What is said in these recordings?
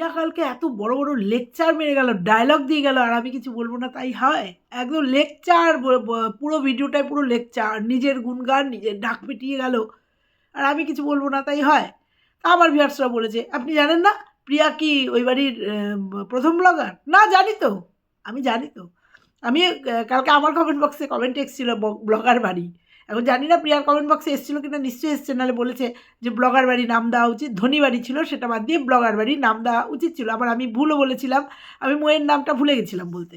প্রিয়া কালকে এত বড় বড় লেকচার মেরে গেল ডায়লগ দিয়ে গেল, আর আমি কিছু বলব না, তাই হয়? একদম লেকচার পুরো ভিডিওটায় পুরো লেকচার, নিজের গুণগান, নিজের ডাক পিটিয়ে গেল, আর আমি কিছু বলব না, তাই হয়? তা আমার ভিয়ার্সরা বলেছে, আপনি জানেন না, প্রিয়া কি ওই বাড়ির প্রথম ব্লগার না, জানি তো, আমি জানি তো। আমি কালকে আমার কমেন্ট বক্সে কমেন্ট এসেছিল ব্লগার বাড়ি। এখন জানি না প্রিয়ার কমেন্ট বক্সে এসেছিল কিনা, নিশ্চয়ই এসছে, নাহলে বলেছে যে ব্লগার বাড়ি নাম দেওয়া উচিত, ধনী বাড়ি ছিল, সেটা বাদ দিয়ে ব্লগার বাড়ি নাম দেওয়া উচিত ছিল। আবার আমি ভুলও বলেছিলাম, আমি মোয়ের নামটা ভুলে গেছিলাম বলতে।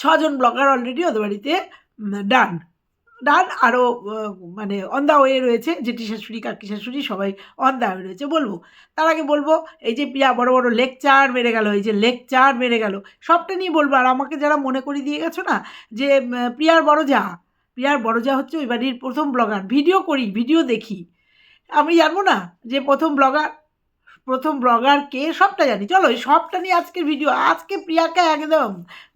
ছজন ব্লগার অলরেডি ওদের বাড়িতে ডান ডান আরও মানে অন দ্য ওয়ে রয়েছে জেঠি শাশুড়ি কাকি শাশুড়ি সবাই অন দ্য ওয়ে রয়েছে বলব। তার আগে বলব, এই যে প্রিয়া বড় বড় লেকচার মেরে গেল, এই যে লেকচার মেরে গেল, সবটা নিয়ে বলব। আর আমাকে যারা মনে করিয়ে দিয়ে গেছো না, যে প্রিয়ার বড় যা প্রিয়ার বড় যা হচ্ছে ওই বাড়ির প্রথম ব্লগার। ভিডিও করি, ভিডিও দেখি। আমি জানব না যে প্রথম ব্লগার প্রথম ব্লগার কে, সবটা জানি। চলো সবটা নিয়ে আজকের ভিডিও। আজকে প্রিয়াকে একদম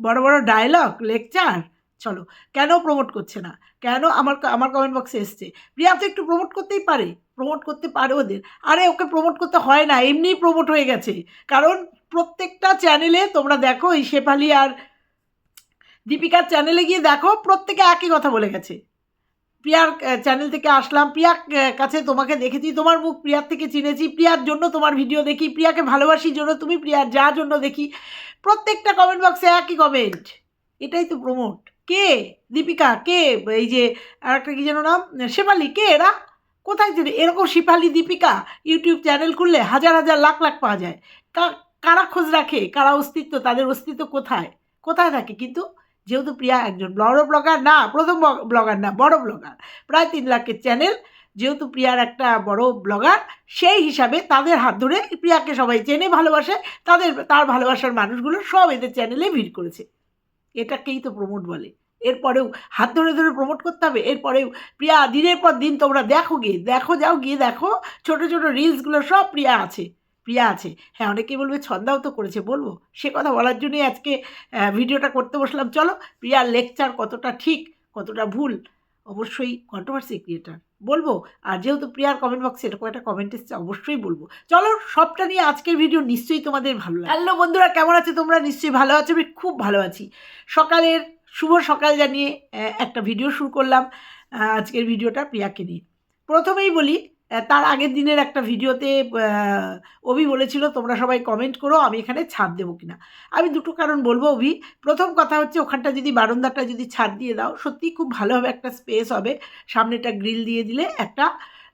বড় বড় ডায়লগ লেকচার চলো, কেন প্রমোট করছে না? কেন আমার আমার কমেন্ট বক্সে এসছে? প্রিয়া তো একটু প্রমোট করতেই পারে। প্রমোট করতে পারে ওদের। আরে, ওকে প্রমোট করতে হয় না, এমনিই প্রমোট হয়ে গেছে। কারণ প্রত্যেকটা চ্যানেলে তোমরা দেখো, এই শেফালি আর দীপিকার চ্যানেলে গিয়ে দেখো, প্রত্যেকে একই কথা বলে গেছে। প্রিয়ার চ্যানেল থেকে আসলাম। প্রিয়ার কাছে তোমাকে দেখেছি, তোমার মুখ প্রিয়ার থেকে চিনেছি। প্রিয়ার জন্য তোমার ভিডিও দেখি, প্রিয়াকে ভালোবাসির জন্য তুমি প্রিয়ার যা জন্য দেখি। প্রত্যেকটা কমেন্ট বক্সে একই কমেন্ট এটাই তো প্রমোট কে? দীপিকা। কে? এই যে আর একটা কী যেন নাম? শেফালি। কে এরা? কোথায় যে এরকম শেফালি দীপিকা ইউটিউব চ্যানেল খুললে হাজার হাজার লাখ লাখ পাওয়া যায়। কারা খোঁজ রাখে? কারা অস্তিত্ব? তাদের অস্তিত্ব কোথায়? কোথায় থাকে? কিন্তু যেহেতু প্রিয়া একজন বড় ব্লগার না, প্রথম ব্লগার না, বড় ব্লগার প্রায় তিন লাখের চ্যানেল যেহেতু প্রিয়ার একটা বড় ব্লগার সেই হিসাবে তাদের হাত ধরে প্রিয়াকে সবাই চেনে, ভালোবাসে, তাদের, তার ভালোবাসার মানুষগুলো সব এদের চ্যানেলে ভিড় করেছে। এটাকেই তো প্রমোট বলে। এরপরেও হাত ধরে ধরে প্রমোট করতে হবে, এরপরেও প্রিয়া দিনের পর দিন তোমরা দেখো গিয়ে, দেখো যাও গিয়ে দেখো, ছোট ছোট রিলসগুলো সব প্রিয়া আছে। প্রিয়া আছে। হ্যাঁ অনেকেই বলবে ছন্দাও তো করেছে, বলব। সে কথা বলার জন্যই আজকে ভিডিওটা করতে বসলাম। চলো, প্রিয়ার লেকচার কতটা ঠিক, কতটা ভুল, অবশ্যই কন্ট্রোভার্সি ক্রিয়েটার বলব, আর যেহেতু প্রিয়ার কমেন্ট বক্সে এরকম একটা কমেন্ট এসছে, অবশ্যই বলব। চলো, সবটা নিয়ে আজকের ভিডিও নিশ্চয়ই তোমাদের ভালো লাগে। হ্যালো বন্ধুরা, কেমন আছে তোমরা? নিশ্চয়ই ভালো আছো, আমি খুব ভালো আছি। সকালের শুভ সকাল জানিয়ে একটা ভিডিও শুরু করলাম আজকের ভিডিওটা প্রিয়াকে নিয়ে। প্রথমেই বলি তার আগের দিনের একটা ভিডিওতে অভি বলেছিল, তোমরা সবাই কমেন্ট করো, আমি এখানে ছাড় দেবো কিনা? আমি দুটো কারণ বলব, অভি। প্রথম কথা হচ্ছে, ওখানটা যদি, বারান্দাটা যদি ছাড় দিয়ে দাও সত্যিই খুব ভালো হবে, একটা স্পেস হবে। সামনেটা গ্রিল দিয়ে দিলে একটা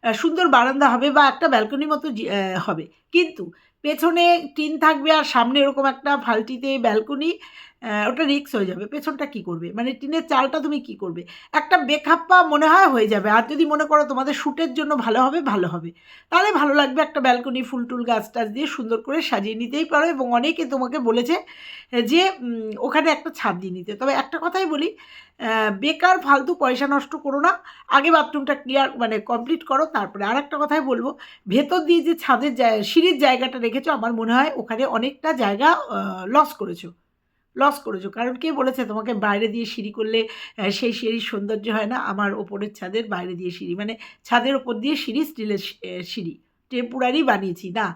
সুন্দর বারান্দা হবে বা একটা ব্যালকনি মতো হবে। কিন্তু, পেছনে টিন থাকবে আর সামনে এরকম একটা ফালটিতে ব্যালকনি ওটা রিক্স হয়ে যাবে। পেছনটা কি করবে? মানে টিনের চালটা তুমি কি করবে? একটা বেখাপ্পা মনে হয় হয়ে যাবে। আর যদি মনে করো তোমাদের শ্যুটের জন্য ভালো হবে ভালো হবে। তাহলে ভালো লাগবে একটা ব্যালকনি ফুল টুল গাছ টাছ দিয়ে সুন্দর করে সাজিয়ে নিতেই পারো এবং অনেকে তোমাকে বলেছে যে ওখানে একটা ছাদ দিয়ে নিতে। তবে একটা কথাই বলি বেকার, ফালতু পয়সা নষ্ট করো না। আগে বাথরুমটা ক্লিয়ার মানে কমপ্লিট করো, তারপরে আর একটা কথাই বলব, ভেতর দিয়ে যে ছাদের সিঁড়ির জায়গাটা রেখেছো, আমার মনে হয় ওখানে অনেকটা জায়গা লস করেছ। লস করেছ। কারণ কে বলেছে তোমাকে বাইরে দিয়ে সিঁড়ি করলে সেই সিঁড়ির সৌন্দর্য হয় না? আমার ওপরের ছাদের বাইরে দিয়ে সিঁড়ি। মানে ছাদের ওপর দিয়ে সিঁড়ি, স্টিলের সিঁড়ি। টেম্পোরারি বানিয়েছি, না?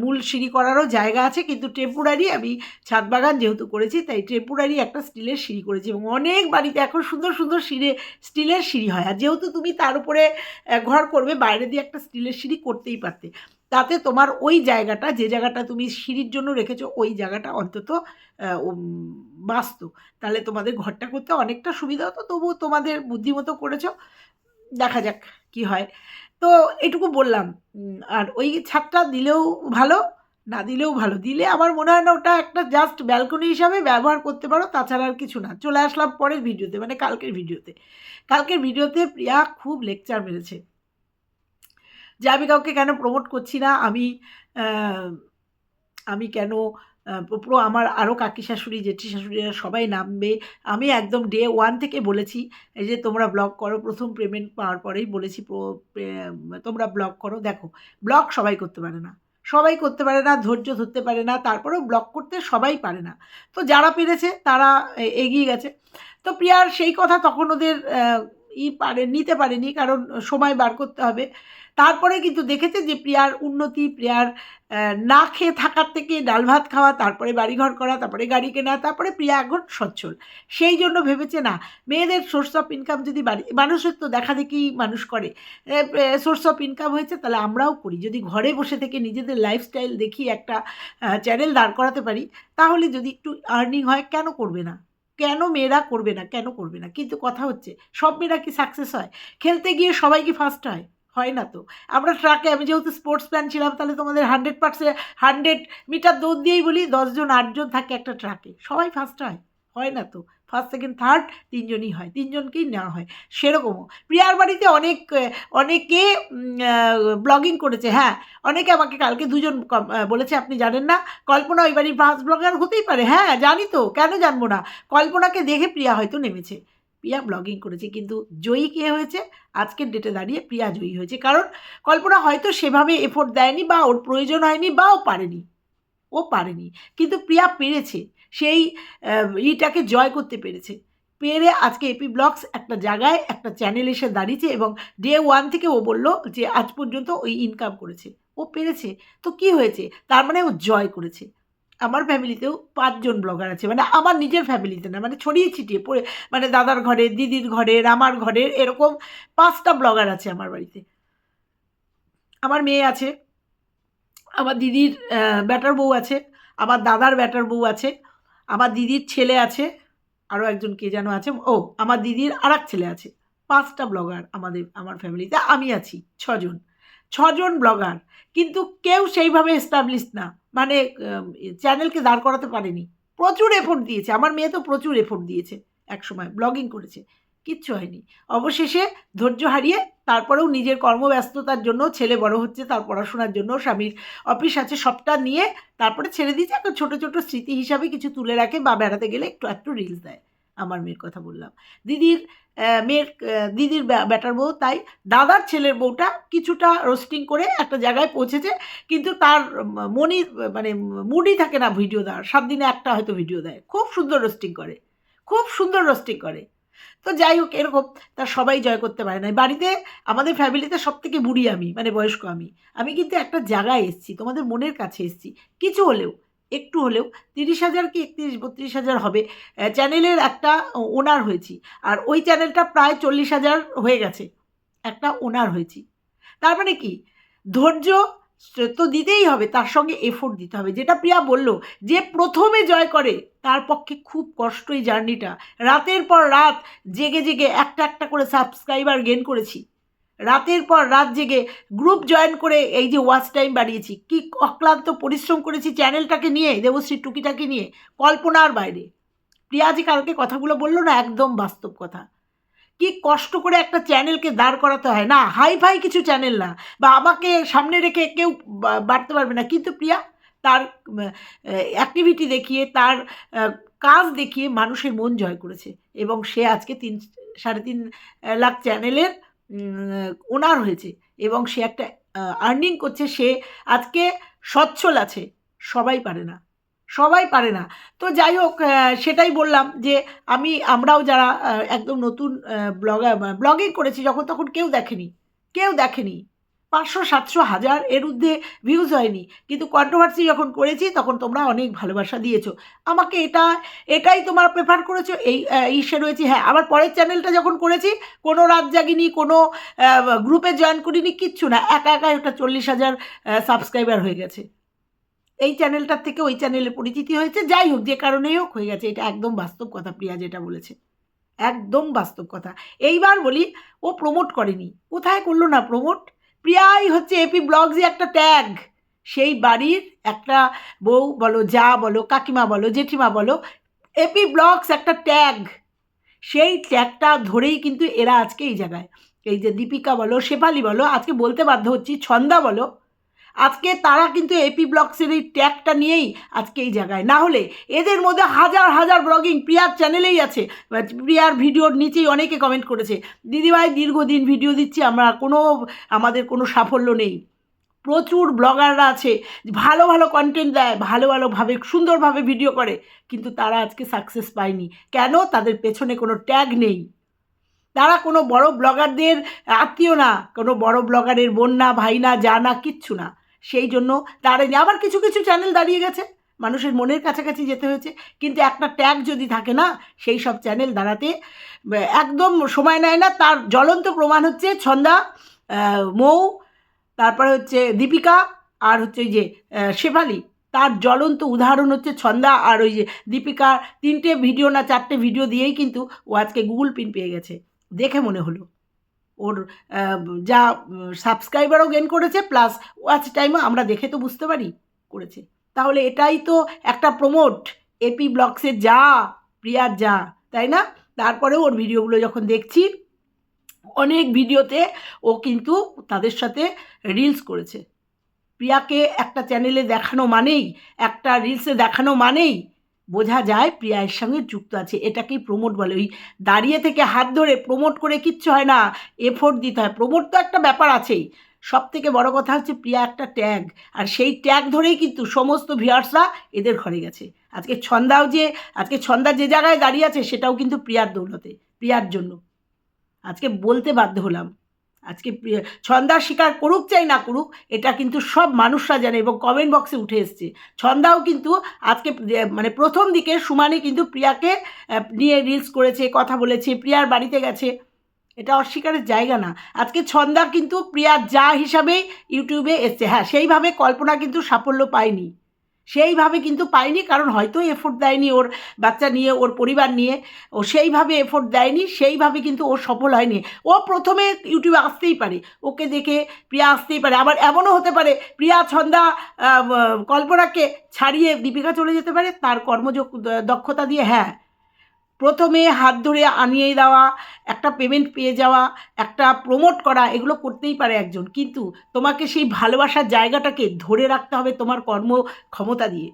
মূল সিঁড়ি করারও জায়গা আছে, কিন্তু টেম্পোরারি আমি ছাদ বাগান যেহেতু করেছি, তাই টেম্পোরারি একটা স্টিলের সিঁড়ি করেছি এবং অনেক বাড়িতে এখন সুন্দর সুন্দর সিঁড়ে, স্টিলের সিঁড়ি হয়। আর যেহেতু তুমি তার উপরে ঘর করবে, বাইরে দিয়ে একটা স্টিলের সিঁড়ি করতেই পারতে। তাতে তোমার ওই জায়গাটা যে জায়গাটা তুমি সিঁড়ির জন্য রেখেছো ওই জায়গাটা অন্তত উম, তাহলে তোমাদের ঘরটা করতে অনেকটা সুবিধা হতো তবুও তোমাদের বুদ্ধিমতো করেছ। দেখা যাক কি হয়। তো এটুকু বললাম আর ওই ছাদটা দিলেও ভালো না দিলেও ভালো। দিলে আমার মনে হয় না ওটা একটা জাস্ট ব্যালকনি হিসাবে ব্যবহার করতে পারো তাছাড়া আর কিছু না। চলে আসলাম পরের ভিডিওতে মানে কালকের ভিডিওতে। কালকের ভিডিওতে প্রিয়া খুব লেকচার মেরেছে। যে আমি কাউকে কেন প্রমোট করছি না, আমি আমি কেন পুরো আমার আরও কাকি শাশুড়ি, জেঠি শাশুড়িরা সবাই নামবে। আমি একদম ডে ওয়ান থেকে বলেছি যে তোমরা ব্লগ করো, প্রথম পেমেন্ট পাওয়ার পরেই বলেছি তোমরা ব্লগ করো। দেখো ব্লগ সবাই করতে পারে না। সবাই করতে পারে না, ধৈর্য ধরতে পারে না, তারপরেও ব্লগ করতে সবাই পারে না। তো যারা পেরেছে, তারা এগিয়ে গেছে। তো প্রিয়ার সেই কথা তখন ওদের ই পারে, নিতে পারেনি, কারণ সময় বার করতে হবে। তারপরে কিন্তু দেখেছে যে প্রিয়ার উন্নতি, প্রিয়ার না খেয়ে থাকার থেকে ডাল ভাত খাওয়া, তারপরে বাড়িঘর করা, তারপরে গাড়ি কেনা, তারপরে প্রিয়া এখন সচ্ছল। সেই জন্য ভেবেছে, না, মেয়েদের সোর্স অফ ইনকাম যদি বাড়ি মানুষের তো দেখা দেখি মানুষ করে। সোর্স অফ ইনকাম হয়েছে, তাহলে আমরাও করি। যদি ঘরে বসে থেকে নিজেদের লাইফস্টাইল দেখি, একটা চ্যানেল দাঁড় করাতে পারি, তাহলে যদি একটু আর্নিং হয়, কেন করবে না? কেন মেয়েরা করবে না? কেন করবে না? কিন্তু কথা হচ্ছে, সব মেয়েরা কি সাকসেস হয়? খেলতে গিয়ে সবাই কি ফার্স্ট হয়? হয় না তো। আমরা ট্রাকে আমি যেহেতু স্পোর্টস ম্যান ছিলাম, তাহলে তোমাদের হান্ড্রেড পার্সেন্ট হান্ড্রেড মিটার দৌড় দিয়েই বলি দশজন আটজন থাকে একটা ট্রাকে সবাই ফার্স্ট হয় হয় না তো। ফার্স্ট সেকেন্ড থার্ড তিনজনই হয়, তিনজনকেই নেওয়া হয়। সেরকমও। প্রিয়ার বাড়িতে অনেক, অনেকে ব্লগিং করেছে। হ্যাঁ অনেকে আমাকে কালকে দুজন বলেছে, আপনি জানেন না, কল্পনা ওই বাড়ির ফার্স্ট ব্লগার হতেই পারে। হ্যাঁ জানি তো, কেন জানব না? কল্পনাকে দেখে প্রিয়া হয়তো নেমেছে। প্রিয়া ব্লগিং করেছে। কিন্তু জয়ী কে হয়েছে? আজকের ডেটে দাঁড়িয়ে প্রিয়া জয়ী হয়েছে। কারণ কল্পনা হয়তো সেভাবে এফোর্ট দেয়নি বা ওর প্রয়োজন হয়নি বা ও পারেনি। ও পারেনি। কিন্তু প্রিয়া পেরেছে। সেই ইটাকে জয় করতে পেরেছে। পেরে আজকে এপি ব্লগস একটা জায়গায় একটা চ্যানেল এসে দাঁড়িয়েছে এবং ডে ওয়ান থেকে ও বলল যে, আজ পর্যন্ত ওই ইনকাম করেছে। ও পেরেছে। তো কি হয়েছে? তার মানে ও জয় করেছে। আমার ফ্যামিলিতেও পাঁচজন ব্লগার আছে। মানে আমার নিজের ফ্যামিলিতে না মানে ছড়িয়ে ছিটিয়ে পড়ে মানে দাদার ঘরে, দিদির ঘরের আমার ঘরের এরকম পাঁচটা ব্লগার আছে আমার বাড়িতে। আমার মেয়ে আছে, আমার দিদির ব্যাটার বউ আছে, আমার দাদার ব্যাটার বউ আছে, আমার দিদির ছেলে আছে আরও একজন কে যেন আছে, ও, আমার দিদির আর ছেলে আছে। পাঁচটা ব্লগার আমাদের, আমার ফ্যামিলিতে আমি আছি, ছজন। ছজন ব্লগার কিন্তু কেউ সেইভাবে এস্টাবলিশ না। মানে চ্যানেলকে দাঁড় করাতে পারেনি। প্রচুর এফোর্ট দিয়েছে। আমার মেয়ে তো প্রচুর এফোর্ট দিয়েছে এক সময় ব্লগিং করেছে। কিচ্ছু হয়নি। অবশেষে ধৈর্য হারিয়ে তারপরেও নিজের কর্মব্যস্ততার জন্য, ছেলে বড় হচ্ছে, তার পড়াশোনার জন্য স্বামীর অফিস আছে সবটা নিয়ে তারপরে ছেড়ে দিয়েছে। একটা ছোটো ছোটো স্মৃতি হিসাবে কিছু তুলে রাখে বা বেড়াতে গেলে একটু একটু রিলস দেয়। আমার মেয়ের কথা বললাম। দিদির মেয়ের দিদির ব্যা- ব্যাটার বউ, তাই দাদার ছেলের বউটা কিছুটা রোস্টিং করে একটা জায়গায় পৌঁছেছে, কিন্তু তার মনি মানে মুডই থাকে না ভিডিও দেওয়ার। সাত দিনে একটা হয়তো ভিডিও দেয়। খুব সুন্দর রোস্টিং করে। খুব সুন্দর রোস্টিং করে। তো যাই হোক, এরকম তা সবাই জয় করতে পারে না। বাড়িতে, আমাদের ফ্যামিলিতে সব থেকে বুড়ি আমি মানে বয়স্ক আমি। আমি কিন্তু একটা জায়গায় এসেছি, তোমাদের মনের কাছে এসেছি। কিছু হলেও। একটু হলেও তিরিশ হাজার কি একত্রিশ, বত্রিশ হাজার হবে। চ্যানেলের একটা ওনার হয়েছি। আর ওই চ্যানেলটা প্রায় চল্লিশ হাজার হয়ে গেছে। একটা ওনার হয়েছি। তার মানে কি? ধৈর্য তো দিতেই হবে, তার সঙ্গে এফোর্ট দিতে হবে। যেটা প্রিয়া বলল, যে প্রথমে জয় করে, তার পক্ষে খুব কষ্ট এই জার্নিটা রাতের পর রাত জেগে জেগে একটা একটা করে সাবস্ক্রাইবার গেন করেছি। রাতের পর রাত জেগে গ্রুপ জয়েন করে এই যে ওয়াচ টাইম বাড়িয়েছি। কি অক্লান্ত পরিশ্রম করেছি চ্যানেলটাকে নিয়ে দেবশ্রী টুকিটাকে নিয়ে, কল্পনার বাইরে। প্রিয়া যে কালকে কথাগুলো বলল না, একদম বাস্তব কথা। কি কষ্ট করে একটা চ্যানেলকে দাঁড় করাতে হয়। না হাই ফাই কিছু চ্যানেল না, বা আমাকে সামনে রেখে কেউ বাড়তে পারবে না। কিন্তু প্রিয়া, তার অ্যাক্টিভিটি দেখিয়ে, তার কাজ দেখিয়ে মানুষের মন জয় করেছে। এবং সে আজকে তিন, সাড়ে তিন লাখ চ্যানেলের ওনার হয়েছে এবং সে একটা আর্নিং করছে, সে আজকে সচ্ছল আছে, সবাই পারে না, সবাই পারে না। তো যাই হোক সেটাই বললাম যে আমি, আমরাও যারা একদম নতুন ব্লগার ব্লগিং করেছি, যখন তখন কেউ দেখেনি কেউ দেখেনি। পাঁচশো, সাতশো, হাজার এর ঊর্ধ্বে ভিউজ হয়নি। কিন্তু কন্ট্রোভার্সি যখন করেছি, তখন তোমরা অনেক ভালোবাসা দিয়েছ। আমাকে এটা, এটাই তোমার প্রেফার করেছ? এই ইসে রয়েছে। হ্যাঁ আবার পরের চ্যানেলটা যখন করেছি, কোনো রাত জাগিনি, কোনো গ্রুপে জয়েন করিনি, কিচ্ছু না। একা একা ওটা চল্লিশ হাজার সাবস্ক্রাইবার হয়ে গেছে। এই চ্যানেলটার থেকে ওই চ্যানেলে পরিচিতি হয়েছে। যাই হোক, যে কারণেই হোক, হয়ে গেছে। এটা একদম বাস্তব কথা, প্রিয়া যেটা বলেছে। একদম বাস্তব কথা। এইবার বলি, ও প্রমোট করেনি। কোথায় করল না প্রমোট প্রিয়াই হচ্ছে এপি ব্লগসই একটা ট্যাগ সেই বাড়ির একটা বউ বলো, যা বলো, কাকিমা বলো, জেঠিমা বলো এপি ব্লগস একটা ট্যাগ সেই ট্যাগটা ধরেই কিন্তু এরা আজকে এই জায়গায়। এই যে দীপিকা বলো, শেফালি বলো, আজকে বলতে বাধ্য হচ্ছি, ছন্দা বলো আজকে তারা কিন্তু এপি ব্লগসের এই ট্যাগটা নিয়েই আজকে এই জায়গায়। না হলে এদের মধ্যে হাজার হাজার ব্লগিং প্রিয়ার চ্যানেলেই আছে। প্রিয়ার ভিডিওর নিচেই অনেকে কমেন্ট করেছে, দিদিভাই, দীর্ঘদিন ভিডিও দিচ্ছি, আমরা কোনো, আমাদের কোনো সাফল্য নেই। প্রচুর ব্লগাররা আছে, ভালো ভালো কন্টেন্ট দেয়, ভালো ভালোভাবে সুন্দরভাবে ভিডিও করে, কিন্তু তারা আজকে সাকসেস পায়নি। কেন? তাদের পেছনে কোনো ট্যাগ নেই। তারা কোনো বড় ব্লগারদের আত্মীয় না, কোনো বড় ব্লগারের বোন না, ভাই না, যা না, কিচ্ছু না। সেই জন্য তারা আবার কিছু কিছু চ্যানেল দাঁড়িয়ে গেছে। মানুষের মনের কাছাকাছি যেতে হয়েছে। কিন্তু একটা ট্যাগ যদি থাকে না, সেই সব চ্যানেল দাঁড়াতে একদম সময় নেয় না। তার জ্বলন্ত প্রমাণ হচ্ছে ছন্দা মৌ, তারপরে হচ্ছে দীপিকা আর হচ্ছে ওই যে শেফালি। তার জ্বলন্ত উদাহরণ হচ্ছে ছন্দা আর ওই যে দীপিকার তিনটে ভিডিও না চারটে ভিডিও দিয়েই কিন্তু ও আজকে গুগল পিন পেয়ে গেছে। দেখে মনে হলো। ওর যা সাবস্ক্রাইবারও গেন করেছে প্লাস ওয়াচ টাইমও আমরা দেখে তো বুঝতে পারি, করেছে। তাহলে এটাই তো একটা প্রমোট এপি ব্লগসের যা, প্রিয়ার যা, তাই না? তারপরে ওর ভিডিওগুলো যখন দেখছি, অনেক ভিডিওতে ও কিন্তু তাদের সাথে রিলস করেছে। প্রিয়াকে একটা চ্যানেলে দেখানো মানেই, একটা রিলসে দেখানো মানেই বোঝা যায় প্রিয়া এর সঙ্গে যুক্ত আছে। এটাকেই প্রমোট বলে? ওই দাঁড়িয়ে থেকে হাত ধরে প্রমোট করে কিচ্ছু হয় না এফোর্ট দিতে হয়। প্রমোট তো একটা ব্যাপার আছেই। সব থেকে বড় কথা হচ্ছে প্রিয়া একটা ট্যাগ, আর সেই ট্যাগ ধরেই কিন্তু সমস্ত ভিউয়ার্সরা এদের ঘরে গেছে। আজকে ছন্দাও যে, আজকে ছন্দা যে জায়গায় দাঁড়িয়ে আছে, সেটাও কিন্তু প্রিয়ার দৌলতে, প্রিয়ার জন্য। আজকে বলতে বাধ্য হলাম। আজকে ছন্দার স্বীকার করুক চাই না করুক, এটা কিন্তু সব মানুষরা জানে এবং কমেন্ট বক্সে উঠে এসছে। ছন্দাও কিন্তু আজকে মানে প্রথম দিকে সুমানে কিন্তু প্রিয়াকে নিয়ে রিলস করেছে, কথা বলেছে, প্রিয়ার বাড়িতে গেছে। এটা অস্বীকারের জায়গা না। আজকে ছন্দা কিন্তু প্রিয়ার যা হিসাবে ইউটিউবে এসছে। হ্যাঁ সেইভাবে কল্পনা কিন্তু সাফল্য পায়নি। সেইভাবে কিন্তু পায়নি কারণ হয়তো এফোর্ট দেয়নি ওর বাচ্চা নিয়ে, ওর পরিবার নিয়ে। ও সেইভাবে এফোর্ট দেয়নি, সেইভাবে কিন্তু ও সফল হয়নি। ও প্রথমে ইউটিউবে আসতেই পারে, ওকে দেখে প্রিয়া আসতেই পারে। আবার এমনও হতে পারে, প্রিয়া, ছন্দা কল্পনাকে ছাড়িয়ে দীপিকা চলে যেতে পারে, তার কর্মযোগ, দক্ষতা দিয়ে হ্যাঁ। প্রথমে হাত ধরে আনিয়ে দেওয়া, একটা পেমেন্ট পেয়ে যাওয়া, একটা প্রমোট করা, এগুলো করতেই পারে একজন। কিন্তু তোমাকে সেই ভালোবাসার জায়গাটাকে ধরে রাখতে হবে তোমার কর্ম ক্ষমতা দিয়ে।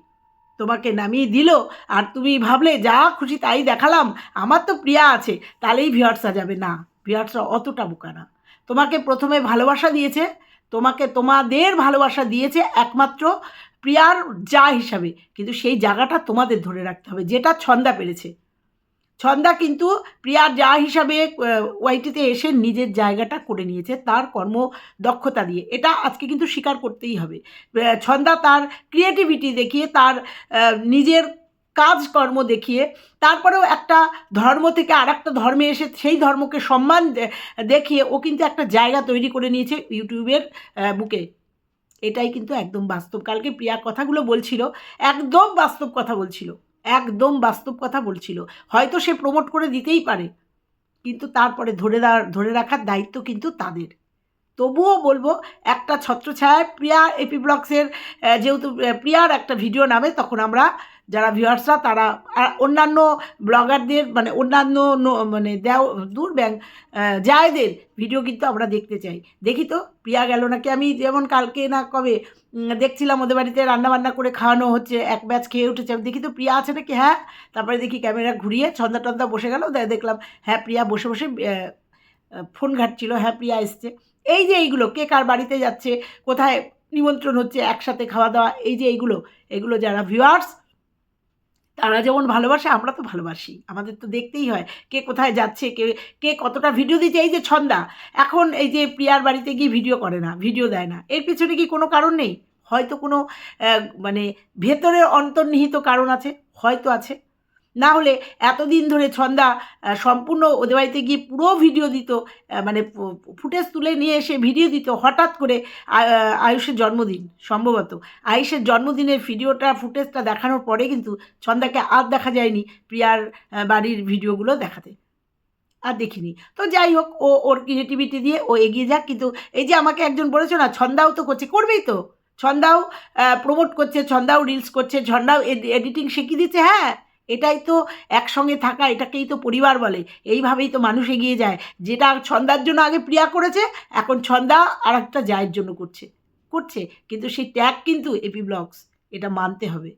তোমাকে নামিয়ে দিল আর তুমি ভাবলে, যা খুশি তাই দেখালাম, আমার তো প্রিয়া আছে, তাহলেই ভিউয়ার্সরা যাবে। না ভিউয়ার্সরা অতটা বোকা না। তোমাকে প্রথমে ভালোবাসা দিয়েছে, তোমাকে তোমাদের ভালোবাসা দিয়েছে একমাত্র প্রিয়ার যা হিসাবে। কিন্তু সেই জায়গাটা তোমাদের ধরে রাখতে হবে, যেটা ছন্দা পেরেছে। ছন্দা কিন্তু প্রিয়ার যা হিসাবে ওয়াইটিতে এসে নিজের জায়গাটা করে নিয়েছে, তার কর্ম দক্ষতা দিয়ে। এটা আজকে কিন্তু স্বীকার করতেই হবে। ছন্দা তার ক্রিয়েটিভিটি দেখিয়ে, তার নিজের কাজকর্ম দেখিয়ে, তারপরেও একটা ধর্ম থেকে আর একটা ধর্মে এসে সেই ধর্মকে সম্মান দেখিয়ে ও কিন্তু একটা জায়গা তৈরি করে নিয়েছে ইউটিউবের বুকে। এটাই কিন্তু একদম বাস্তব। কালকে প্রিয়া কথাগুলো বলছিল, একদম বাস্তব কথা বলছিল। একদম বাস্তব কথা বলছিল। হয়তো সে প্রমোট করে দিতেই পারে, কিন্তু তারপরে ধরে ধরে রাখার দায়িত্ব কিন্তু তাদের। তবুও বলব, একটা ছত্রছায়ায় প্রিয়া এপি ব্লগসের যেহেতু প্রিয়ার একটা ভিডিও নামে, তখন আমরা যারা ভিউয়ার্সরা তারা অন্যান্য ব্লগারদের মানে অন্যান্য মানে দেও দূর ব্যাং জায়দের ভিডিও কিন্তু আমরা দেখতে চাই। দেখি তো, প্রিয়া গেল নাকি? আমি যেমন কালকে না কবে দেখছিলাম ওদের বাড়িতে রান্না বান্না করে খাওয়ানো হচ্ছে, এক ব্যাচ খেয়ে উঠেছে। আমি দেখি তো প্রিয়া আছে নাকি? হ্যাঁ। তারপরে দেখি ক্যামেরা ঘুরিয়ে ছন্দা টন্দা বসে গেল দেখলাম হ্যাঁ প্রিয়া বসে বসে ফোন ঘাটছিল হ্যাঁ প্রিয়া এসছে। এই যে এইগুলো, কে কার বাড়িতে যাচ্ছে, কোথায় নিমন্ত্রণ হচ্ছে, একসাথে খাওয়া দাওয়া, এই যে এইগুলো, এগুলো যারা ভিউয়ার্স তারা যেমন ভালোবাসে, আমরা তো ভালোবাসি। আমাদের তো দেখতেই হয় কে কোথায় যাচ্ছে, কে কে কতটা ভিডিও দিচ্ছে। এই যে ছন্দা, এখন এই যে প্রিয়ার বাড়িতে গিয়ে ভিডিও করে না ভিডিও দেয় না। এর পিছনে কি কোনো কারণ নেই? হয়তো কোনো মানে ভেতরের অন্তর্নিহিত কারণ আছে? হয়তো আছে। না হলে এতদিন ধরে ছন্দা সম্পূর্ণ ওদের বাড়িতে গিয়ে পুরো ভিডিও দিত মানে ফুটেজ তুলে নিয়ে এসে ভিডিও দিত হঠাৎ করে আয়ুষের জন্মদিন সম্ভবত। আয়ুষের জন্মদিনের ভিডিওটা ফুটেজটা দেখানোর পরে কিন্তু ছন্দাকে আর দেখা যায়নি প্রিয়ার বাড়ির ভিডিওগুলো দেখাতে। আর দেখিনি। তো যাই হোক, ও, ওর ক্রিয়েটিভিটি দিয়ে ও এগিয়ে যাক। কিন্তু এই যে আমাকে একজন বলেছ না, ছন্দাও তো করছে, করবেই তো। ছন্দাও প্রমোট করছে, ছন্দাও রিলস করছে, ছন্দাও এডিটিং শিখিয়ে দিচ্ছে হ্যাঁ। এটাই তো একসঙ্গে থাকা, এটাকেই তো পরিবার বলে। এইভাবেই তো মানুষ এগিয়ে যায়। যেটা ছন্দার জন্য আগে প্রিয়া করেছে, এখন ছন্দা আর একটা জায়ের জন্য করছে। করছে। কিন্তু সেই ট্যাগ কিন্তু এপি ব্লগস এটা মানতে হবে।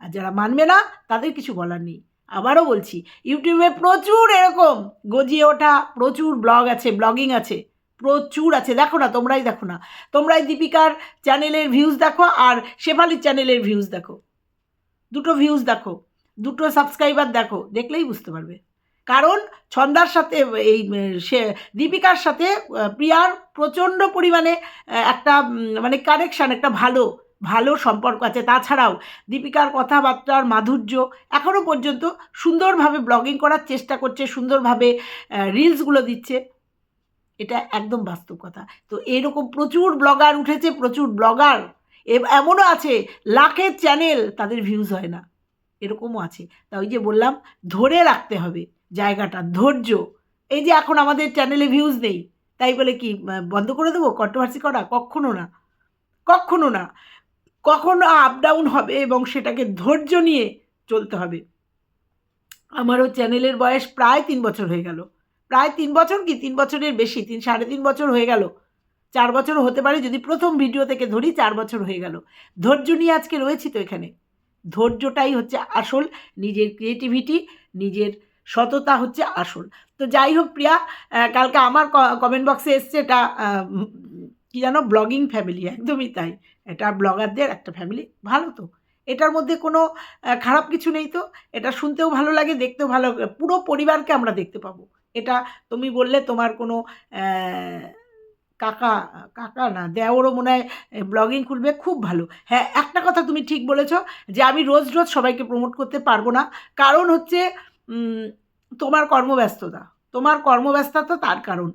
আর যারা মানবে না, তাদের কিছু বলার নেই। আবারও বলছি, ইউটিউবে প্রচুর এরকম গজিয়ে ওঠা, প্রচুর ব্লগ আছে, ব্লগিং আছে, প্রচুর আছে। দেখো না, তোমরাই দেখো না। তোমরাই দীপিকার চ্যানেলের ভিউজ দেখো আর শেফালির চ্যানেলের ভিউজ দেখো। দুটো ভিউজ দেখো। দুটো সাবস্ক্রাইবার দেখো, দেখলেই বুঝতে পারবে। কারণ ছন্দার সাথে, এই সে, দীপিকার সাথে প্রিয়ার প্রচণ্ড পরিমাণে একটা মানে কানেকশান একটা ভালো ভালো সম্পর্ক আছে। তাছাড়াও দীপিকার কথাবার্তার মাধুর্য এখনও পর্যন্ত সুন্দরভাবে ব্লগিং করার চেষ্টা করছে, সুন্দরভাবে রিলসগুলো দিচ্ছে। এটা একদম বাস্তব কথা। তো এরকম প্রচুর ব্লগার উঠেছে, প্রচুর ব্লগার এমনও আছে, লাখের চ্যানেল তাদের ভিউজ হয় না। এরকমও আছে। তা ওই যে বললাম, ধরে রাখতে হবে জায়গাটা, ধৈর্য। এই যে এখন আমাদের চ্যানেলে ভিউজ নেই, তাই বলে কি বন্ধ করে দেবো? কন্ট্রোভার্সি করা? কখনো না। কখনো না। কখনো আপ ডাউন হবে এবং সেটাকে ধৈর্য নিয়ে চলতে হবে। আমারও চ্যানেলের বয়স প্রায় তিন বছর হয়ে গেল। প্রায় তিন বছর কি? তিন বছরের বেশি, তিন, সাড়ে তিন বছর হয়ে গেল। চার বছর হতে পারে যদি প্রথম ভিডিও থেকে ধরি, চার বছর হয়ে গেল। ধৈর্য নিয়ে আজকে রয়েছি তো এখানে। ধৈর্যটাই হচ্ছে আসল, নিজের ক্রিয়েটিভিটি নিজের সততা হচ্ছে আসল। তো যাই হোক প্রিয়া কালকে আমার কমেন্ট বক্সে এসছে এটা কি জানো? ব্লগিং ফ্যামিলি একদমই তাই। এটা ব্লগারদের একটা ফ্যামিলি ভালো তো। এটার মধ্যে কোনো খারাপ কিছু নেই তো। এটা শুনতেও ভালো লাগে, দেখতেও ভালো পুরো পরিবারকে আমরা দেখতে পাবো। এটা তুমি বললে তোমার কোনো কাকা কাকা না দেওরও মনে হয় ব্লগিং খুলবে, খুব ভালো। হ্যাঁ একটা কথা তুমি ঠিক বলেছ, যে আমি রোজ রোজ সবাইকে প্রমোট করতে পারব না। কারণ হচ্ছে তোমার কর্মব্যস্ততা। তোমার কর্মব্যস্ততা তার কারণ।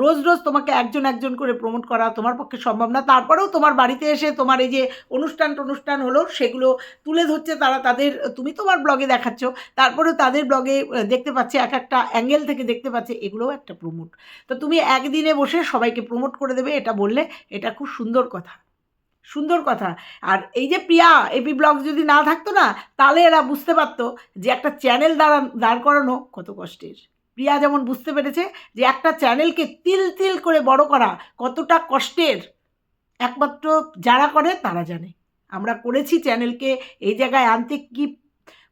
রোজ রোজ তোমাকে একজন একজন করে প্রমোট করা তোমার পক্ষে সম্ভব না। তারপরেও তোমার বাড়িতে এসে তোমার এই যে অনুষ্ঠান টনুষ্ঠান হলো, সেগুলো তুলে ধরছে তারা তাদের, তুমি তোমার ব্লগে দেখাচ্ছ, তারপরেও তাদের ব্লগে দেখতে পাচ্ছে এক একটা অ্যাঙ্গেল থেকে দেখতে পাচ্ছে, এগুলোও একটা প্রমোট তো তুমি একদিনে বসে সবাইকে প্রমোট করে দেবে, এটা বললে এটা খুব সুন্দর কথা। সুন্দর কথা। আর এই যে প্রিয়া এপি ব্লগ যদি না থাকতো না, তাহলে এরা বুঝতে পারতো যে একটা চ্যানেল দাঁড়া দাঁড় করানো কত কষ্টের। প্রিয়া যেমন বুঝতে পেরেছে যে একটা চ্যানেলকে তিল তিল করে বড় করা কতটা কষ্টের, একমাত্র যারা করে তারা জানে। আমরা করেছি চ্যানেলকে, এই জায়গায় আনতে কি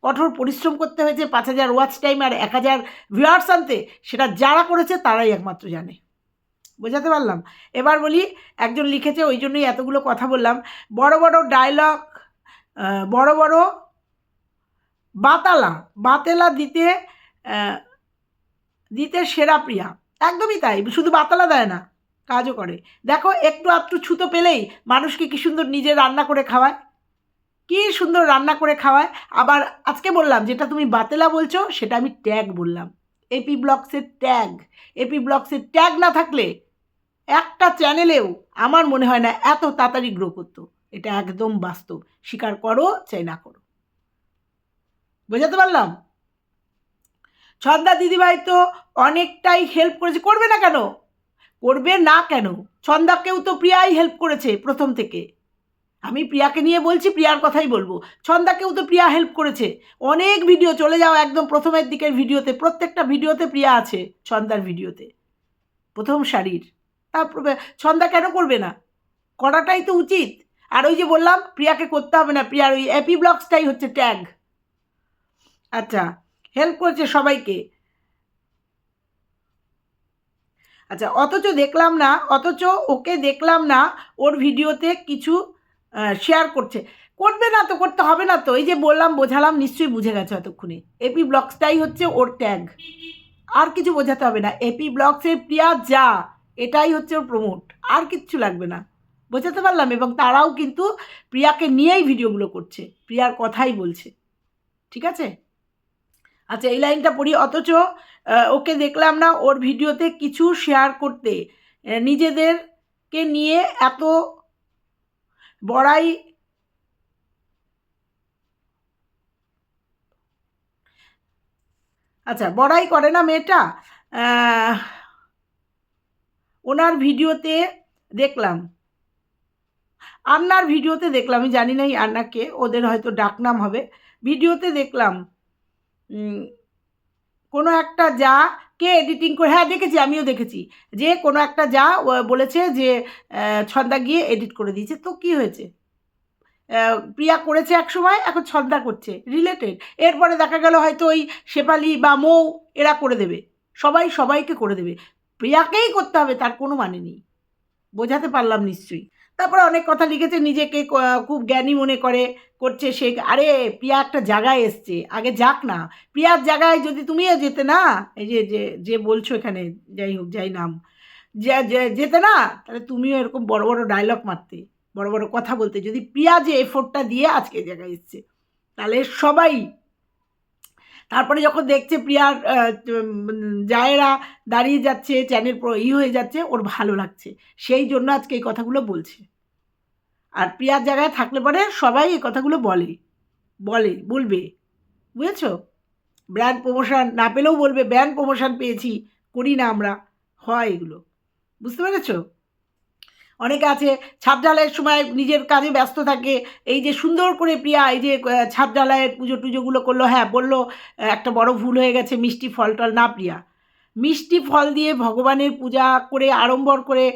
কঠোর পরিশ্রম করতে হয়েছে, পাঁচ হাজার ওয়াচ টাইম আর এক হাজার ভিউয়ার্স আনতে, সেটা যারা করেছে তারাই একমাত্র জানে। বোঝাতে পারলাম? এবার বলি, একজন লিখেছে, ওই জন্যই এতগুলো কথা বললাম, বড় বড় ডায়লগ বড় বড় বাতালা, বাতেলা দিতে দিতে সেরা প্রিয়া। একদমই তাই, শুধু বাতালা দেয় না, কাজও করে। দেখো, একটু আধটু ছুতো পেলেই মানুষকে কি সুন্দর নিজে রান্না করে খাওয়ায়? কি সুন্দর রান্না করে খাওয়ায়? আবার আজকে বললাম, যেটা তুমি বাতেলা বলছো, সেটা আমি ট্যাগ বললাম। এপি ব্লগসের ট্যাগ। এপি ব্লগসের ট্যাগ না থাকলে একটা চ্যানেলেও আমার মনে হয় না এত তাড়াতাড়ি গ্রো করতো। এটা একদম বাস্তব। স্বীকার করো, চাই না করো। বোঝাতে পারলাম? ছন্দা দিদিভাই তো অনেকটাই হেল্প করেছে। করবে না কেন? করবে না কেন? ছন্দাকেও তো প্রিয়াই হেল্প করেছে প্রথম থেকে। আমি প্রিয়াকে নিয়ে বলছি, প্রিয়ার কথাই বলব। ছন্দাকেও তো প্রিয়া হেল্প করেছে। অনেক ভিডিও চলে যাও একদম প্রথমের দিকের ভিডিওতে প্রত্যেকটা ভিডিওতে প্রিয়া আছে ছন্দার ভিডিওতে প্রথম শাড়ির। তারপর ছন্দা কেন করবে না? করাটাই তো উচিত। আর ওই যে বললাম, প্রিয়াকে করতে হবে না। প্রিয়ার ওই অ্যাপি ব্লগসটাই হচ্ছে ট্যাগ আচ্ছা হেল্প করেছে সবাইকে। আচ্ছা অথচ দেখলাম না, অথচ ওকে দেখলাম না, ওর ভিডিওতে কিছু শেয়ার করছে। করবে না তো, করতে হবে না তো। এই যে বললাম, বোঝালাম, নিশ্চয়ই বুঝে গেছে এতক্ষণে। এপি ব্লগসটাই হচ্ছে ওর ট্যাগ আর কিছু বোঝাতে হবে না। এপি ব্লগসের প্রিয়া যা, এটাই হচ্ছে ওর প্রমোট আর কিচ্ছু লাগবে না। বোঝাতে পারলাম? এবং তারাও কিন্তু প্রিয়াকে নিয়েই ভিডিওগুলো করছে। প্রিয়ার কথাই বলছে। ঠিক আছে? আচ্ছা এই লাইনটা পড়ি। অথচ ওকে দেখলাম না ওর ভিডিওতে কিছু শেয়ার করতে। নিজেদেরকে নিয়ে এত বড়াই আচ্ছা বড়াই করে না মেয়েটা? ওনার ভিডিওতে দেখলাম। আন্নার ভিডিওতে দেখলাম, আমি জানি না এই আন্নাকে, ওদের হয়তো ডাকনাম হবে। ভিডিওতে দেখলাম কোনো একটা যা কে এডিটিং করে হ্যাঁ দেখেছি, আমিও দেখেছি। যে কোনো একটা যা বলেছে যে ছন্দা গিয়ে এডিট করে দিয়েছে। তো কি হয়েছে? প্রিয়া করেছে এক সময়, এখন ছন্দা করছে রিলেটেড এরপরে দেখা গেল হয়তো ওই শেফালি বা মৌ, এরা করে দেবে। সবাই সবাইকে করে দেবে। প্রিয়াকেই করতে হবে, তার কোনো মানে নেই। বোঝাতে পারলাম নিশ্চয়ই। তারপরে অনেক কথা লিখেছে, নিজেকে খুব জ্ঞানী মনে করে, করছে সে। আরে, প্রিয়া একটা জায়গায় এসছে। আগে যাক না। প্রিয়ার জায়গায় যদি তুমিও যেতে না, এই যে যে যে বলছো এখানে, যাই হোক, যাই নাম যেতে না, তাহলে তুমিও এরকম বড় বড় ডায়লগ মারতে, বড় বড় কথা বলতে। যদি প্রিয়া যে এফোর্টটা দিয়ে আজকে জায়গায় এসছে, তাহলে সবাই তারপরে যখন দেখছে প্রিয়ার জায়েরা দাঁড়িয়ে যাচ্ছে চ্যানেল ই হয়ে যাচ্ছে, ওর ভালো লাগছে। সেই জন্য আজকে এই কথাগুলো বলছে। আর প্রিয়ার জায়গায় থাকলে পরে সবাই এই কথাগুলো বলে। বলে, বলবে। বুঝেছ? ব্র্যান্ড প্রমোশন না পেলেও বলবে ব্র্যান্ড প্রমোশন পেয়েছি, করি না আমরা। হয় এগুলো। বুঝতে পেরেছ? অনেকে আছে, ছাদ ঢালাইয়ের সময় নিজের কাজে ব্যস্ত থাকে। এই যে সুন্দর করে প্রিয়া, এই যে ছাদ ঢালাইয়ের পুজো টুজোগুলো করল হ্যাঁ বলল, একটা বড় ভুল হয়ে গেছে, মিষ্টি ফল টল না প্রিয়া। মিষ্টি ফল দিয়ে ভগবানের পূজা করে, আড়ম্বর করে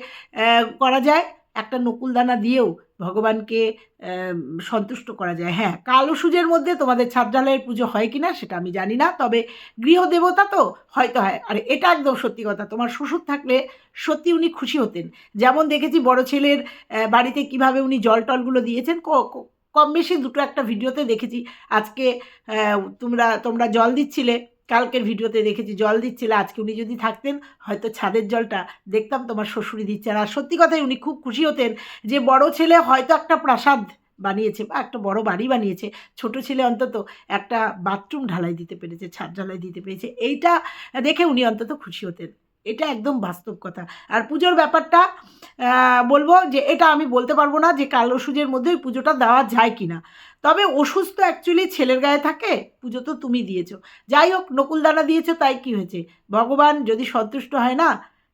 করা যায়। একটা নকুলদানা দিয়েও ভগবানকে সন্তুষ্ট করা যায়। হ্যাঁ কালো সুজের মধ্যে তোমাদের ছাদ ঢালাইয়ের পুজো হয় কি না সেটা আমি জানি না, তবে গৃহদেবতা তো হয়তো হয়। আর, এটা একদম সত্যি কথা। তোমার শ্বশুর থাকলে সত্যি উনি খুশি হতেন। যেমন দেখেছি বড় ছেলের বাড়িতে কীভাবে উনি জল টলগুলো দিয়েছেন কম বেশি দুটো একটা ভিডিওতে দেখেছি। আজকে তোমরা তোমরা জল দিচ্ছিলে কালকের ভিডিওতে দেখেছি জল দিচ্ছিল, আজকে উনি যদি থাকতেন, হয়তো ছাদের জলটা দেখতাম তোমার শ্বশুরি দিচ্ছে। আর সত্যি কথাই উনি খুব খুশি হতেন যে বড় ছেলে হয়তো একটা প্রাসাদ বানিয়েছে বা একটা বড় বাড়ি বানিয়েছে, ছোট ছেলে অন্তত একটা বাথরুম ঢালাই দিতে পেরেছে, ছাদ ঢালাই দিতে পেরেছে। এইটা দেখে উনি অন্তত খুশি হতেন। এটা একদম বাস্তব কথা। আর পুজোর ব্যাপারটা বলব যে এটা আমি বলতে পারব না যে কালো সুজের মধ্যে ওই পুজোটা দেওয়া যায় কি না তবে ওষুধ তো অ্যাকচুয়ালি ছেলের গায়ে থাকে, পুজো তো তুমি দিয়েছ। যাই হোক, নকুলদানা দিয়েছ, তাই কি হয়েছে? ভগবান যদি সন্তুষ্ট হয় না,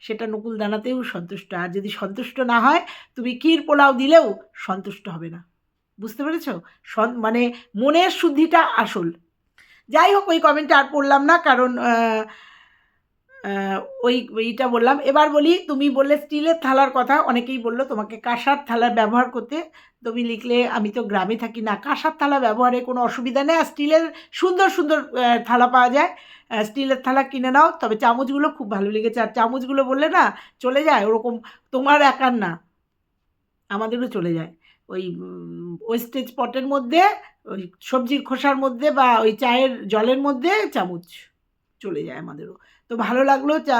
সেটা নকুলদানাতেও সন্তুষ্ট। আর যদি সন্তুষ্ট না হয়, তুমি ক্ষীর পোলাও দিলেও সন্তুষ্ট হবে না। বুঝতে পেরেছ? মানে মনের শুদ্ধিটা আসল। যাই হোক, ওই কমেন্টটা আর পড়লাম না, কারণ ওই, ওইটা বললাম। এবার বলি, তুমি বললে স্টিলের থালার কথা, অনেকেই বলল তোমাকে কাঁসার থালা ব্যবহার করতে। তুমি লিখলে, আমি তো গ্রামে থাকি না। কাঁসার থালা ব্যবহারে কোনো অসুবিধা নেই, আর স্টিলের সুন্দর সুন্দর থালা পাওয়া যায়। স্টিলের থালা কিনে নাও, তবে চামচগুলো খুব ভালো লেগেছে। আর চামচগুলো বললে না, চলে যায়, ওরকম তোমার একার না। আমাদেরও চলে যায়। ওই ওয়েস্টেজ পটের মধ্যে, ওই সবজির খোসার মধ্যে বা ওই চায়ের জলের মধ্যে চামচ চলে যায় আমাদেরও। তো ভালো লাগল, চা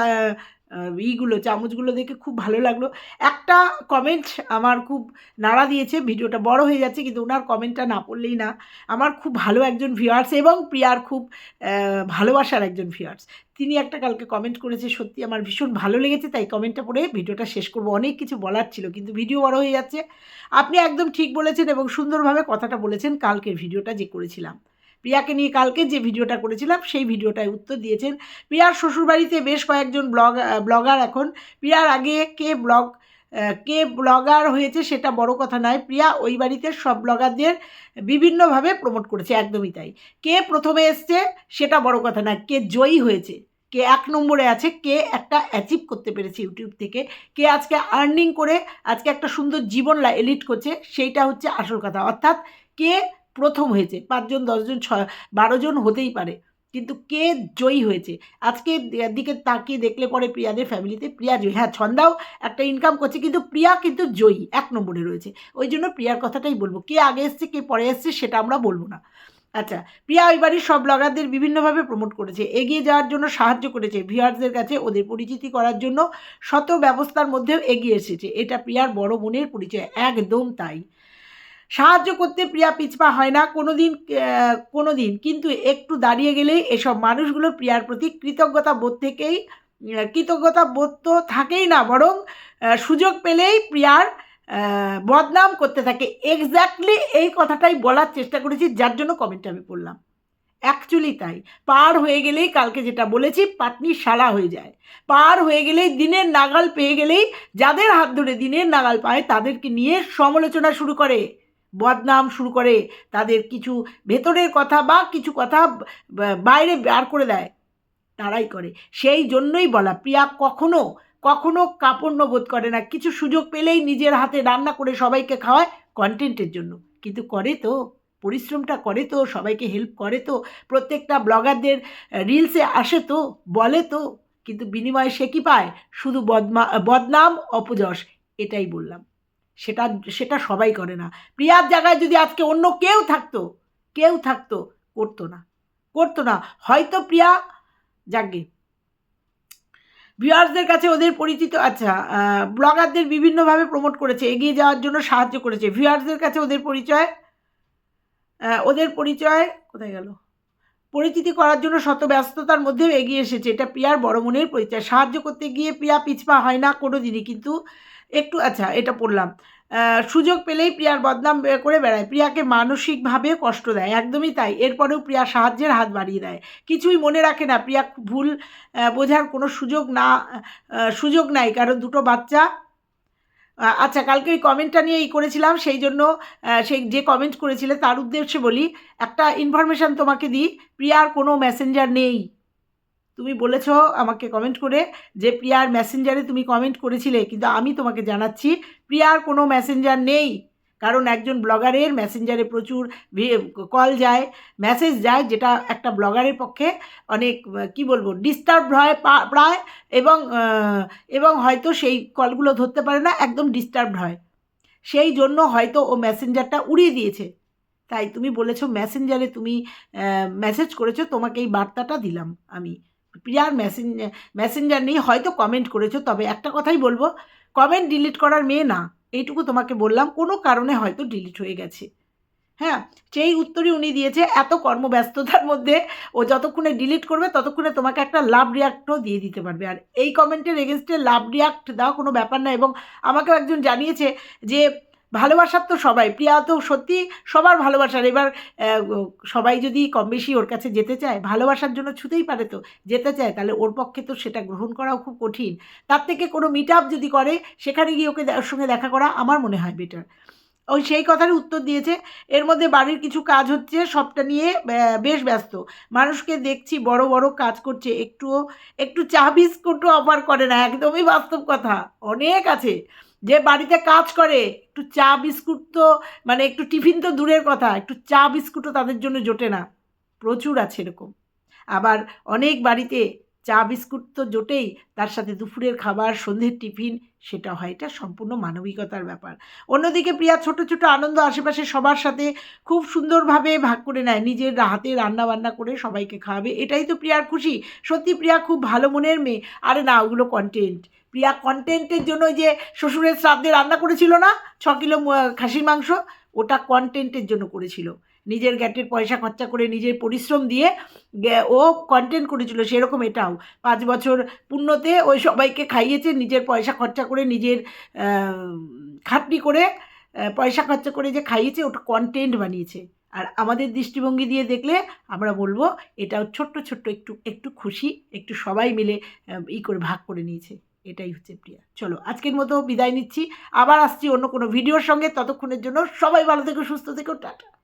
ইগুলো, চামচগুলো দেখে খুব ভালো লাগল। একটা কমেন্ট আমার খুব নাড়া দিয়েছে, ভিডিওটা বড় হয়ে যাচ্ছে, কিন্তু ওনার কমেন্টটা না পড়লেই না। আমার খুব ভালো একজন ভিউয়ার্স এবং প্রিয়ার খুব ভালোবাসার একজন ভিউয়ার্স তিনি একটা কালকে কমেন্ট করেছে, সত্যি আমার ভীষণ ভালো লেগেছে, তাই কমেন্টটা পড়ে ভিডিওটা শেষ করব। অনেক কিছু বলার ছিল, কিন্তু ভিডিও বড় হয়ে যাচ্ছে। আপনি একদম ঠিক বলেছেন এবং সুন্দরভাবে কথাটা বলেছেন কালকের ভিডিওটা যে করেছিলাম। প্রিয়াকে নিয়ে কালকে যে ভিডিওটা করেছিলাম, সেই ভিডিওটায় উত্তর দিয়েছেন। প্রিয়ার শ্বশুরবাড়িতে বেশ কয়েকজন ব্লগ ব্লগার এখন। প্রিয়ার আগে কে ব্লগ কে ব্লগার হয়েছে সেটা বড় কথা নয়। প্রিয়া ওই বাড়িতে সব ব্লগারদের বিভিন্নভাবে প্রমোট করেছে, একদমই তাই। কে প্রথমে এসছে সেটা বড় কথা নয়। কে জয়ী হয়েছে, কে এক নম্বরে আছে, কে একটা অ্যাচিভ করতে পেরেছে ইউটিউব থেকে, কে আজকে আর্নিং করে, আজকে একটা সুন্দর জীবন এলিট করছে, সেইটা হচ্ছে আসল কথা। অর্থাৎ কে প্রথম হয়েছে, পাঁচজন, দশজন, ছ বারো জন হতেই পারে। কিন্তু কে জয়ী হয়েছে? আজকে দিকে তাকিয়ে দেখলে পরে প্রিয়াদের ফ্যামিলিতে প্রিয়া জয়ী। হ্যাঁ ছন্দাও একটা ইনকাম করছে কিন্তু প্রিয়া কিন্তু জয়ী, এক নম্বরে রয়েছে। ওই জন্য প্রিয়ার কথাটাই বলব, কে আগে এসছে, কে পরে এসছে সেটা আমরা বলব না। আচ্ছা প্রিয়া ওই বাড়ির সব ব্লগারদের বিভিন্নভাবে প্রমোট করেছে, এগিয়ে যাওয়ার জন্য সাহায্য করেছে ভিউয়ার্সদের কাছে ওদের পরিচিতি করার জন্য শত ব্যবস্থার মধ্যেও এগিয়ে এসেছে। এটা প্রিয়ার বড় মনের পরিচয়, একদম তাই। সাহায্য করতে প্রিয়া পিছপা হয় না কোনো দিন কোনো দিন কিন্তু একটু দাঁড়িয়ে গেলেই এসব মানুষগুলো প্রিয়ার প্রতি কৃতজ্ঞতা বোধ থেকেই কৃতজ্ঞতা বোধ তো থাকেই না, বরং সুযোগ পেলেই প্রিয়ার বদনাম করতে থাকে। এক্স্যাক্টলি এই কথাটাই বলার চেষ্টা করেছি, যার জন্য কমেন্টটা আমি পড়লাম। অ্যাকচুয়ালি তাই। পার হয়ে গেলেই কালকে যেটা বলেছি পাটনি শালা হয়ে যায়। পার হয়ে গেলেই দিনের নাগাল পেয়ে গেলেই যাদের হাত ধরে দিনের নাগাল পায়, তাদেরকে নিয়ে সমালোচনা শুরু করে। বদনাম শুরু করে, তাদের কিছু ভেতরের কথা বা কিছু কথা বাইরে বার করে দেয়, তারাই করে। সেই জন্যই বলা, প্রিয়া কখনো কখনো কাপড় বোধ করে না। কিছু সুযোগ পেলেই নিজের হাতে রান্না করে সবাইকে খাওয়ায় কন্টেন্টের জন্য। কিন্তু করে তো, পরিশ্রমটা করে তো, সবাইকে হেল্প করে তো, প্রত্যেকটা ব্লগারদের রিলসে আসে তো, বলে তো, কিন্তু বিনিময়ে সে কি পায়? শুধু বদমা, বদনাম, অপযশ, এটাই বললাম। সেটা সেটা সবাই করে না। প্রিয়ার জায়গায় যদি আজকে অন্য কেউ থাকতো কেউ থাকতো, করতো না। করতো না। হয়তো প্রিয়া, যাকে? ভিউয়ার্সদের কাছে ওদের পরিচিত আচ্ছা ব্লগারদের বিভিন্নভাবে প্রমোট করেছে, এগিয়ে যাওয়ার জন্য সাহায্য করেছে। ভিউয়ার্সদের কাছে ওদের পরিচয় ওদের পরিচয় কোথায় গেল? পরিচিতি করার জন্য শত ব্যস্ততার মধ্যেও এগিয়ে এসেছে। এটা প্রিয়ার বড় মনের পরিচয়। সাহায্য করতে গিয়ে প্রিয়া পিছপা হয় না কোনো দিনই কিন্তু একটু আচ্ছা এটা পড়লাম। সুযোগ পেলেই প্রিয়ার বদনাম করে বেড়ায়। প্রিয়াকে মানসিকভাবে কষ্ট দেয়, একদমই তাই। এরপরেও প্রিয়া সাহায্যের হাত বাড়িয়ে দেয়। কিছুই মনে রাখে না, প্রিয়া ভুল বোঝার কোনো সুযোগ না সুযোগ নাই, কারণ দুটো বাচ্চা। আচ্ছা কালকে ওই কমেন্টটা নিয়ে এই করেছিলাম, সেই জন্য সেই যে কমেন্ট করেছিলে, তার উদ্দেশ্যে বলি, একটা ইনফরমেশান তোমাকে দিই, প্রিয়ার কোনো মেসেঞ্জার নেই। তুমি বলেছ আমাকে কমেন্ট করে যে প্রিয়ার মেসেঞ্জারে তুমি কমেন্ট করেছিলে, কিন্তু আমি তোমাকে জানাচ্ছি প্রিয়ার কোনো মেসেঞ্জার নেই। কারণ একজন ব্লগারের মেসেঞ্জারে প্রচুর কল যায় মেসেজ যায় যেটা একটা ব্লগারের পক্ষে অনেক, কি বলব ডিস্টার্ব হয় প্রায় এবং এবং হয়তো সেই কলগুলো ধরতে পারে না, একদম ডিস্টার্ব হয়। সেই জন্য হয়তো ও মেসেঞ্জারটা উড়িয়ে দিয়েছে। তাই তুমি বলেছ মেসেঞ্জারে তুমি মেসেজ করেছ, তোমাকে এই বার্তাটা দিলাম আমি। প্রিয়ার মেসেঞ্জার মেসেঞ্জার নেই, হয়তো কমেন্ট করেছ, তবে একটা কথাই বলব কমেন্ট ডিলিট করার মেয়ে না, এইটুকু তোমাকে বললাম, কোনো কারণে হয়তো ডিলিট হয়ে গেছে। হ্যাঁ সেই উত্তরই উনি দিয়েছে, এত কর্মব্যস্ততার মধ্যে ও যতক্ষণে ডিলিট করবে, ততক্ষণে তোমাকে একটা লাভ রিয়াক্টও দিয়ে দিতে পারবে। আর এই কমেন্টের এগেনস্টে লাভ রিয়াক্ট দেওয়া কোনো ব্যাপার না, এবং আমাকেও একজন জানিয়েছে যে ভালোবাসার তো সবাই। প্রিয়া তো সত্যি সবার ভালোবাসার। এবার সবাই যদি কম বেশি ওর কাছে যেতে চায়, ভালোবাসার জন্য ছুতেই পারে তো, যেতে চায়, তাহলে ওর পক্ষে তো সেটা গ্রহণ করাও খুব কঠিন। তার থেকে কোনো মিট আপ যদি করে, সেখানে গিয়ে ওকে ওর সঙ্গে দেখা করা আমার মনে হয় বেটার ওই সেই কথারই উত্তর দিয়েছে। এর মধ্যে বাড়ির কিছু কাজ হচ্ছে, সবটা নিয়ে বেশ ব্যস্ত। মানুষকে দেখছি বড় বড় কাজ করছে, একটুও, একটু চা বিস্কুটও অফার করে না, একদমই বাস্তব কথা। অনেক আছে। যে বাড়িতে কাজ করে, একটু চা বিস্কুট তো মানে একটু টিফিন তো দূরের কথা, একটু চা বিস্কুটও তাদের জন্য জোটে না। প্রচুর আছে এরকম। আবার অনেক বাড়িতে চা বিস্কুট তো জোটেই, তার সাথে দুপুরের খাবার, সন্ধ্যের টিফিন, সেটা হয়। এটা সম্পূর্ণ মানবিকতার ব্যাপার। অন্যদিকে প্রিয়া ছোট ছোট আনন্দ আশেপাশে সবার সাথে খুব সুন্দরভাবে ভাগ করে নেয়। নিজের হাতে রান্না বান্না করে সবাইকে খাওয়াবে। এটাই তো প্রিয়ার খুশি। সত্যি প্রিয়া খুব ভালো মনের মেয়ে। আরে না, ওগুলো কন্টেন্ট প্রিয়া কন্টেন্টের জন্য যে শ্বশুরের শ্রাদ্ধে রান্না করেছিল না, ছ কিলো খাসির মাংস, ওটা কন্টেন্টের জন্য করেছিল। নিজের গ্যাটের পয়সা খরচা করে নিজের পরিশ্রম দিয়ে ও কন্টেন্ট করেছিল সেরকম এটাও পাঁচ বছর পূর্ণতে ওই সবাইকে খাইয়েছে, নিজের পয়সা খরচা করে নিজের খাটনি করে পয়সা খরচা করে যে খাইয়েছে, ওটা কন্টেন্ট বানিয়েছে। আর আমাদের দৃষ্টিভঙ্গি দিয়ে দেখলে আমরা বলব, এটাও ছোট্ট ছোট্ট একটু একটু খুশি, একটু সবাই মিলে ই করে ভাগ করে নিয়েছে। এটাই হচ্ছে প্রিয়া। চলো, আজকের মতো বিদায় নিচ্ছি। আবার আসছি অন্য কোনো ভিডিওর সঙ্গে। ততক্ষণের জন্য সবাই ভালো থেকো, সুস্থ থেকো, টাটা।